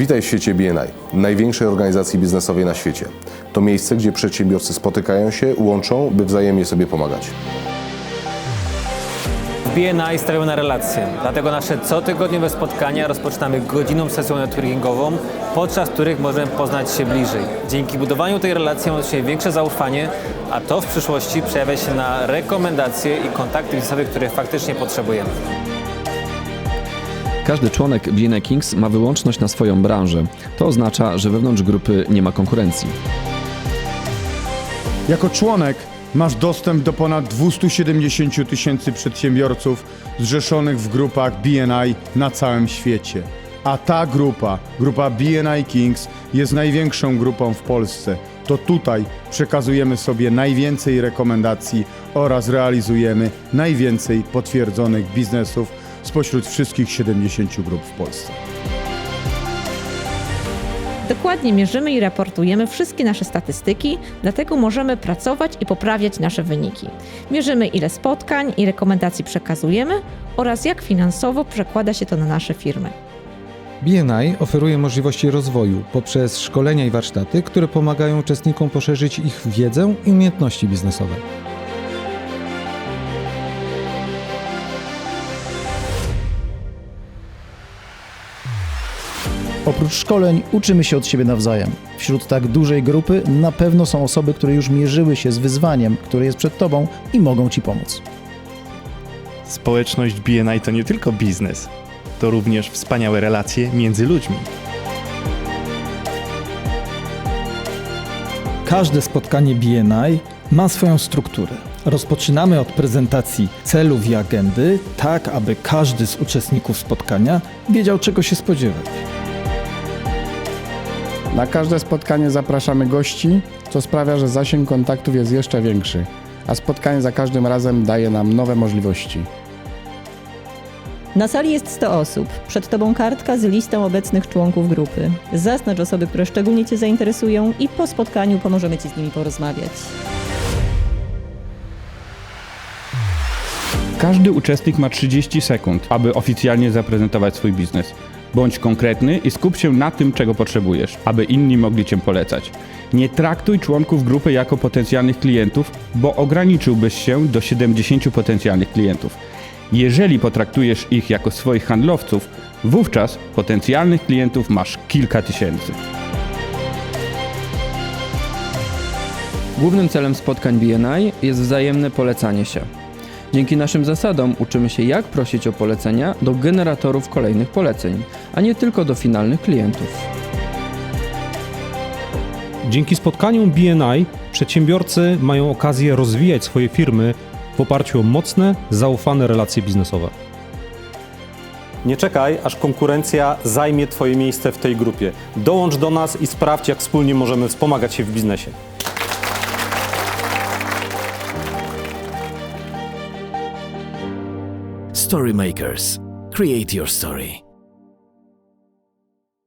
Witaj w świecie BNI, największej organizacji biznesowej na świecie. To miejsce, gdzie przedsiębiorcy spotykają się, łączą, by wzajemnie sobie pomagać. W BNI stawiamy na relacje, dlatego nasze cotygodniowe spotkania rozpoczynamy godziną sesją networkingową, podczas których możemy poznać się bliżej. Dzięki budowaniu tej relacji mamy się większe zaufanie, a to w przyszłości przejawia się na rekomendacje i kontakty biznesowe, których faktycznie potrzebujemy. Każdy członek BNI Kings ma wyłączność na swoją branżę. To oznacza, że wewnątrz grupy nie ma konkurencji. Jako członek masz dostęp do ponad 270 tysięcy przedsiębiorców zrzeszonych w grupach BNI na całym świecie. A ta grupa, grupa BNI Kings, jest największą grupą w Polsce. To tutaj przekazujemy sobie najwięcej rekomendacji oraz realizujemy najwięcej potwierdzonych biznesów spośród wszystkich 70 grup w Polsce. Dokładnie mierzymy i raportujemy wszystkie nasze statystyki, dlatego możemy pracować i poprawiać nasze wyniki. Mierzymy ile spotkań i rekomendacji przekazujemy oraz jak finansowo przekłada się to na nasze firmy. BNI oferuje możliwości rozwoju poprzez szkolenia i warsztaty, które pomagają uczestnikom poszerzyć ich wiedzę i umiejętności biznesowe. Oprócz szkoleń uczymy się od siebie nawzajem. Wśród tak dużej grupy na pewno są osoby, które już mierzyły się z wyzwaniem, które jest przed tobą i mogą ci pomóc. Społeczność BNI to nie tylko biznes, to również wspaniałe relacje między ludźmi. Każde spotkanie BNI ma swoją strukturę. Rozpoczynamy od prezentacji celów i agendy, tak aby każdy z uczestników spotkania wiedział, czego się spodziewać. Na każde spotkanie zapraszamy gości, co sprawia, że zasięg kontaktów jest jeszcze większy, a spotkanie za każdym razem daje nam nowe możliwości. Na sali jest 100 osób. Przed Tobą kartka z listą obecnych członków grupy. Zaznacz osoby, które szczególnie Cię zainteresują i po spotkaniu pomożemy Ci z nimi porozmawiać. Każdy uczestnik ma 30 sekund, aby oficjalnie zaprezentować swój biznes. Bądź konkretny i skup się na tym, czego potrzebujesz, aby inni mogli Cię polecać. Nie traktuj członków grupy jako potencjalnych klientów, bo ograniczyłbyś się do 70 potencjalnych klientów. Jeżeli potraktujesz ich jako swoich handlowców, wówczas potencjalnych klientów masz kilka tysięcy. Głównym celem spotkań BNI jest wzajemne polecanie się. Dzięki naszym zasadom uczymy się, jak prosić o polecenia do generatorów kolejnych poleceń, a nie tylko do finalnych klientów. Dzięki spotkaniom BNI przedsiębiorcy mają okazję rozwijać swoje firmy w oparciu o mocne, zaufane relacje biznesowe. Nie czekaj, aż konkurencja zajmie Twoje miejsce w tej grupie. Dołącz do nas i sprawdź, jak wspólnie możemy wspomagać się w biznesie. Storymakers. Create your story.